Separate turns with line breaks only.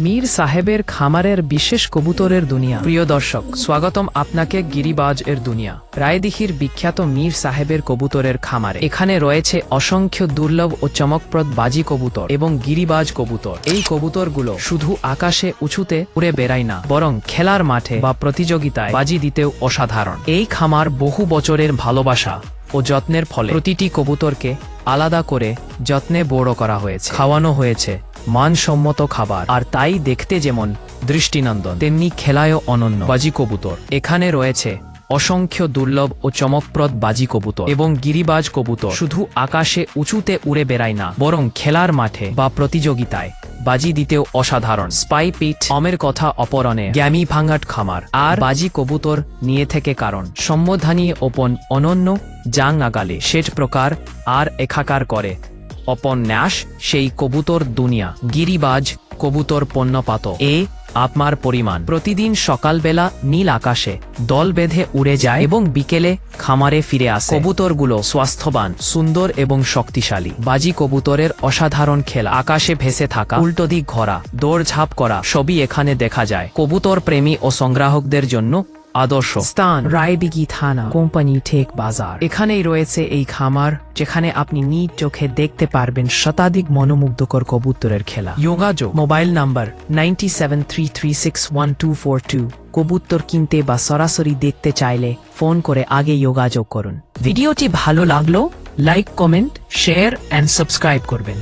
মীর সাহেবের খামারের বিশেষ কবুতরের দুনিয়া। প্রিয় দর্শক, স্বাগতম আপনাকে গিরিবাজ এর দুনিয়া। রায়দিঘির বিখ্যাত মীর সাহেবের কবুতরের খামারে। এখানে রয়েছে অসংখ্য দুর্লভ ও চমকপ্রদ বাজি কবুতর এবং গিরিবাজ কবুতর। এই কবুতরগুলো শুধু আকাশে উঁচুতে উড়ে বেড়ায় না, বরং খেলার মাঠে বা প্রতিযোগিতায় বাজি দিতেও অসাধারণ। এই খামার বহু বছরের ভালোবাসা ও যত্নের ফলে প্রতিটি কবুতরকে আলাদা করে যত্নে বড় করা হয়েছে। খাওয়ানো হয়েছে মানসম্মত খাবার। আর তাই দেখতে যেমন দৃষ্টিনন্দন, তেমনি খেলায়ও অনন্য। বাজি কবুতর এখানে রয়েছে অসংখ্য দুর্লভ ও চমকপ্রদ বাজি কবুতর এবং গিরিবাজ কবুতর। শুধু আকাশে উঁচুতে উড়ে বেড়ায় না, বরং খেলার মাঠে বা প্রতিযোগিতায় বাজি দিতেও অসাধারণ। স্পাই পিট অমের কথা অপরণে গ্যামি ভাঙ্গাট খামার। আর বাজি কবুতর নিয়ে থেকে কারণ সম্বোধানী ওপন অনন্য জাং আগালে শেষ প্রকার আর একাকার করে। অপন্যাস, সেই কবুতর দুনিয়া। গিরিবাজ, কবুতর পণ্যপাত। এ আপনার পরিমাণ। প্রতিদিন সকালবেলা নীল আকাশে দল বেঁধে উড়ে যায় এবং বিকেলে খামারে ফিরে আসে। কবুতরগুলো স্বাস্থ্যবান, সুন্দর এবং শক্তিশালী। বাজি কবুতরের অসাধারণ খেলা। আকাশে ভেসে থাকা উল্টো দিক ঘোরা দৌড়ঝাঁপ করা, সবই এখানে দেখা যায়। কবুতর প্রেমী ও সংগ্রাহকদের জন্য আদর্শ। স্থান রায়দিঘি থানা কোম্পানি ঠেক বাজার। এখানেই রয়েছে এই খামার যেখানে আপনি নিজ চোখে দেখতে পারবেন শতাধিক মনোমুগ্ধকর কবুতরের খেলা। যোগাযোগ। Mobile number ninety seven three three six one two four two. কবুতর কিনতে বা সরাসরি দেখতে চাইলে ফোন করে আগে যোগাযোগ করুন। ভিডিওটি ভালো লাগল like comment share and subscribe করবেন।